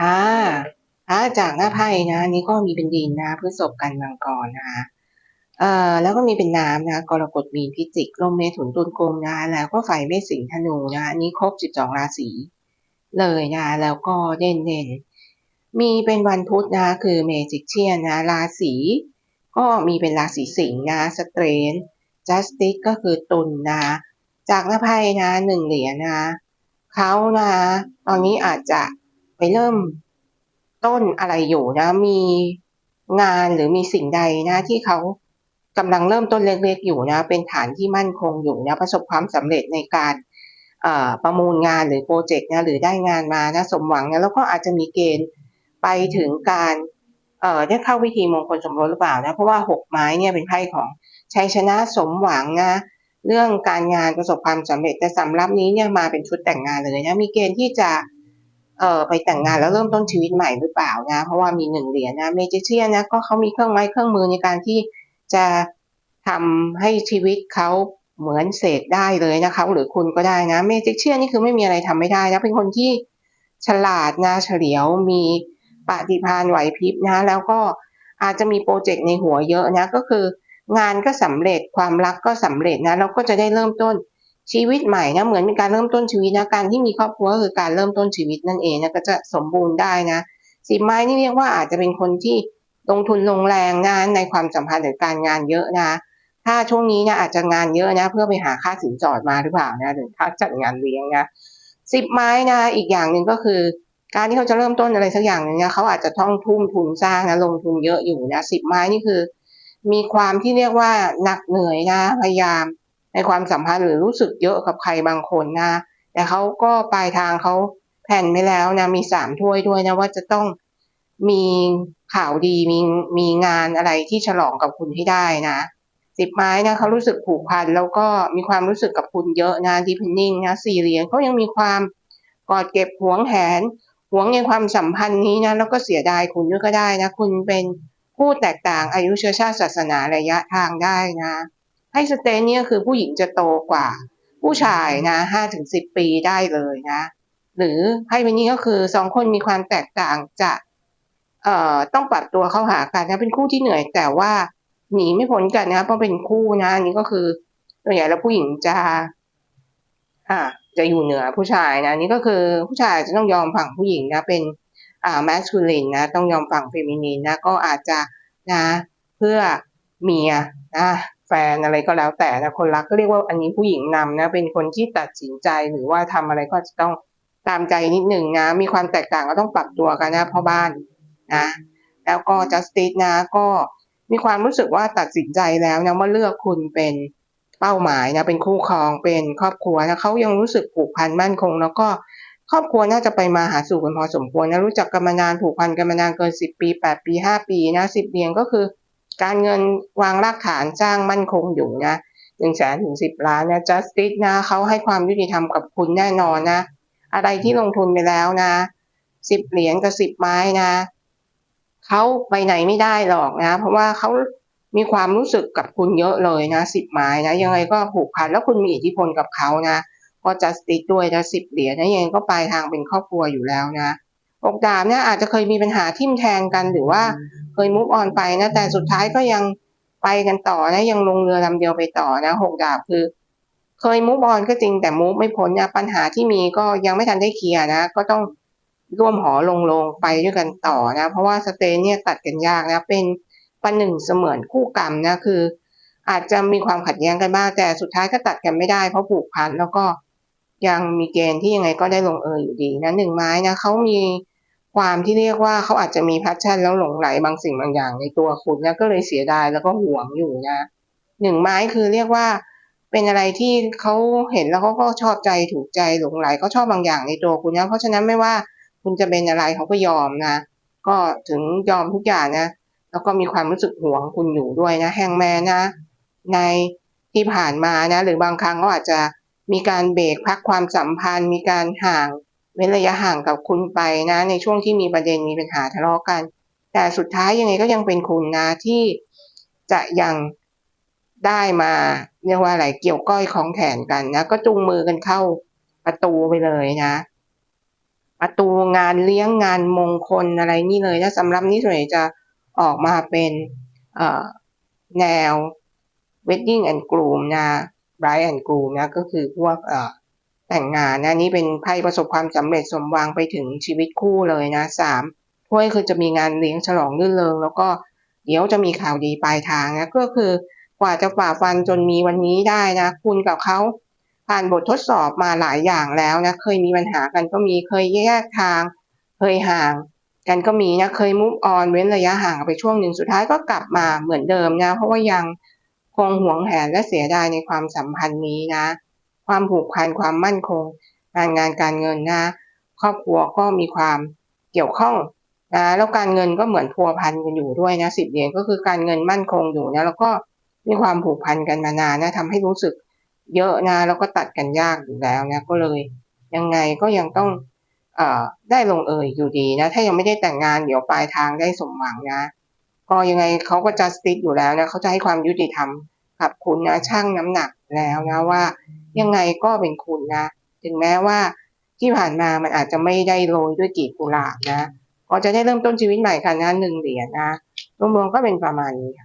ค่ะค่ะจากหน้าไพ่นะนี้ก็มีเป็นดินนะพฤษภกันมังกรนะคะเอ่อแล้วก็มีเป็นน้ำนะกรกฎมีนพิจิกลมเมถุนตุลกลมนะแล้วก็ไฟเมษสิงห์ธนูนะนี้ครบ12ราศีเลยนะแล้วก็เด่นเด่นมีเป็นวันพุธนะคือเมจิกเชียนนะราศีก็มีเป็นราศีสิงห์นะสเตรนจัสติกก็คือตุลนะคะจากหน้าไพ่นะหนึ่งเหรียญนะเขานะ ตอนนี้อาจจะ ไปเริ่มต้นอะไรอยู่นะ มีงานหรือมีสิ่งใดนะ ที่เขากำลังเริ่มต้นเล็กๆอยู่นะ เป็นฐานที่มั่นคงอยู่นะ ประสบความสำเร็จในการประมูลงานหรือโปรเจกต์นะหรือได้งานมานะสมหวังนะแล้วก็อาจจะมีเกณฑ์ไปถึงการได้เข้าพิธีมงคลสมรสหรือเปล่านะเพราะว่าหกไม้เนี่ยเป็นไพ่ของชัยชนะสมหวังนะเรื่องการงานประสบความสำเร็จแต่สำรับนี้เนี่ยมาเป็นชุดแต่งงานเลยนะมีเกณฑ์ที่จะ เอ่อไปแต่งงานแล้วเริ่มต้นชีวิตใหม่หรือเปล่านะ เพราะว่ามีหนึ่งเหรียญนะเมจิเชียนนะก็เขามีเครื่องไม้เครื่องมือในการที่จะทำให้ชีวิตเขาเหมือนเสกได้เลยนะคะ หรือคุณก็ได้นะเมจิเชียนนี่คือไม่มีอะไรทำไม่ได้นะเป็นคนที่ฉลาดนะเฉลียวมีปฏิภาณไหวพริบนะ แล้วก็อาจจะมีโปรเจกต์ในหัวเยอะนะ ก็คืองานก็สำเร็จความรักก็สำเร็จนะแล้วก็จะได้เริ่มต้น ชีวิตใหม่นะเหมือนเป็นการเริ่มต้นชีวิตนะการที่มีครอบครัวคือการเริ่มต้นชีวิตนั่นเองนะก็จะสมบูรณ์ได้นะสิบไม้นี่เรียกว่าอาจจะเป็นคนที่ลงทุนลงแรงงานในความสัมพันธ์หรือการงานเยอะนะ ถ้าช่วงนี้เนี่ยอาจจะงานเยอะนะ เพื่อไปหาค่าสินสอดมาหรือเปล่านะหรือค่าจัดงานเลี้ยงนะสิบไม้นะอีกอย่างหนึ่งก็คือ การที่เขาจะเริ่มต้นอะไรสักอย่างหนึ่งนะเขาอาจจะต้องทุ่มทุนสร้างนะลงทุนเยอะอยู่นะสิบไม้นี่คือ มีความที่เรียกว่าหนักเหนื่อยนะพยายาม ในความสัมพันธ์หรือรู้สึกเยอะกับใครบางคนนะแต่เขาก็ปลายทางเขาแผนไม่แล้วนะมีสามถ้วยด้วยนะว่าจะต้องมีข่าวดีมีมีงานอะไรที่ฉลองกับคุณให้ได้นะสิบไม้นะเขารู้สึกผูกพันแล้วก็มีความรู้สึกกับคุณเยอะนะดีพนิ่งนะสี่เหรียญเขายังมีความกอดเก็บหวงแหนหวงในความสัมพันธ์นี้นะแล้วก็เสียดายคุณด้วยก็ได้นะ คุณเป็นผู้แตกต่างอายุเชื้อชาติศาสนาระยะทางได้นะ ให้สเตนเนี่ยคือผู้หญิงจะโตกว่า ผู้ชายนะห้าถึงสิบปีได้เลยนะ หรือไพ่ใบนี้ก็คือสองคนมีความแตกต่างจะเอ่อต้องปรับตัวเข้าหากันนะเป็นคู่ที่เหนื่อย แต่ว่าหนีไม่พ้นกันนะเพราะเป็นคู่นะอันนี้ก็คือตัวใหญ่แล้วผู้หญิงจะอ่าจะอยู่เหนือผู้ชายนะนนี่ก็คือผู้ชายจะต้องยอมฝั่งผู้หญิงนะเป็นอ่าแมสคูลินนะต้องยอมฝั่งเฟมินีนนะก็อาจจะนะเพื่อเมียนะ แฟนอะไรก็แล้วแต่นะคนรักก็เรียกว่าอันนี้ผู้หญิงนำนะเป็นคนที่ตัดสินใจหรือว่าทำอะไรก็จะต้องตามใจนิดหนึ่งนะ มีความแตกต่างก็ต้องปรับตัวกันนะพ่อบ้านนะแล้วก็จัสติสนะก็มีความรู้สึกว่าตัดสินใจแล้วนะว่าเลือกคุณเป็นเป้าหมายนะเป็นคู่ครองเป็นครอบครัวนะเขายังรู้สึกผูกพันมั่นคง แล้วก็ครอบครัวน่าจะไปมาหาสู่กันพอสมควรนะรู้จักกันมานานผูกพันกันมานานเกินสิบปีแปดปีห้าปีนะสิบเดือนก็คือ การเงินวางรากฐานสร้างมั่นคงอยู่นะหนึ่งแสนถึงสิบล้านนะจัสติสนะเขาให้ความยุติธรรมกับคุณแน่นอนนะ อะไรที่ลงทุนไปแล้วนะสิบเหรียญกับสิบไม้นะเขาไปไหนไม่ได้หรอกนะ เพราะว่าเขามีความรู้สึกกับคุณเยอะเลยนะสิบไม้นะยังไงก็ผูกพันแล้วคุณมีอิทธิพลกับเขานะก็จัสติสด้วยนะสิบเหรียญนะยังไงก็ปลายทางเป็นครอบครัวอยู่แล้วนะอกดาบเนี่ยอาจจะเคยมีปัญหาทิ่มแทงกันหรือว่า เคยมุฟออนไปนะแต่สุดท้ายก็ยังไปกันต่อนะยังลงเรือลำเดียวไปต่อนะหกดาบคือ เคยมุฟออนก็จริงแต่มุฟไม่พ้นนะปัญหาที่มีก็ยังไม่ทันได้เคลียร์นะ ก็ต้องร่วมหอลงลงไปด้วยกันต่อนะ เพราะว่าสเตนเนี่ยตัดกันยากนะ เป็นปันหนึ่งเสมือนคู่กรรมนะคือ อาจจะมีความขัดแย้งกันบ้างแต่สุดท้ายก็ตัดกันไม่ได้เพราะผูกพันแล้วก็ยังมีเกณฑ์ที่ยังไงก็ได้ลงเอยอยู่ดีนะหนึ่งไม้นะเขามี ความที่เรียกว่าเขาอาจจะมีพัชชั่นแล้วหลงไหลบางสิ่งบางอย่างในตัวคุณนะก็เลยเสียดายแล้วก็ห่วงอยู่นะหนึ่งไม้คือเรียกว่าเป็นอะไรที่เขาเห็นแล้วเขาก็ชอบใจถูกใจหลงไหลเขาชอบบางอย่างในตัวคุณนะเพราะฉะนั้นไม่ว่าคุณจะเป็นอะไรเขาก็ยอมนะ ก็ถึงยอมทุกอย่างนะ แล้วก็มีความรู้สึกหวงคุณอยู่ด้วยนะ แฮงแมนนะ ในที่ผ่านมานะ หรือบางครั้งก็อาจจะมีการเบรกพักความสัมพันธ์ มีการห่าง เว้นระยะห่างกับคุณไปนะ ในช่วงที่มีประเด็นมีปัญหาทะเลาะกัน แต่สุดท้ายยังไงก็ยังเป็นคุณนะที่จะยังได้มาเรียกว่าอะไรเกี่ยวก้อยของแขนกันนะ ก็จูงมือกันเข้าประตูไปเลยนะ ประตูงานเลี้ยงงานมงคลอะไรนี่เลยนะสำหรับนี้ส่วนใหญ่จะออกมาเป็นแนว wedding and groom นะ bride and groom นะ ก็คือพวกเอ่อ แต่งงานนะนี่เป็นไพ่ประสบความสำเร็จสมหวังไปถึงชีวิตคู่เลยนะสามถ้วยคือจะมีงานเลี้ยงฉลองรื่นเริง แล้วก็เดี๋ยวจะมีข่าวดีปลายทางนะก็คือกว่าจะฝ่าฟันจนมีวันนี้ได้นะ คุณกับเขาผ่านบททดสอบมาหลายอย่างแล้วนะเคยมีปัญหากันก็มีเคยแยกทาง เคยห่าง กันก็มีนะเคยมุฟออนเว้นระยะห่างไปช่วงหนึ่งสุดท้ายก็กลับมาเหมือนเดิมนะ เพราะว่ายังคงหวงแหนและเสียดายในความสัมพันธ์นี้นะ ความผูกพันความมั่นคง การงานการเงินนะ ครอบครัวก็มีความเกี่ยวข้องนะแล้วการเงินก็เหมือนพัวพันกันอยู่ด้วยนะสิบเหรียญก็คือการเงินมั่นคงอยู่นะแล้วก็มีความผูกพันกันมานานนะทำให้รู้สึกเยอะนะแล้วก็ตัดกันยากอยู่แล้วนะก็เลยยังไงก็ยังต้องอได้ลงเอยอยู่ดีนะ ถ้ายังไม่ได้แต่งงานเดี๋ยวปลายทางได้สมหวังนะ ก็ยังไงเขาก็จะสติ๊กอยู่แล้วนะเขาจะให้ความยุติธรรมกับคุณนะช่างน้ำหนักแล้วนะว่า ยังไงก็เป็นคุณนะ ถึงแม้ว่าที่ผ่านมามันอาจจะไม่ได้โรยด้วยกีบกุหลาบนะก็จะได้เริ่มต้นชีวิตใหม่กันนะหนึ่งเหรียญนะรวมๆก็เป็นประมาณนี้ค่ะ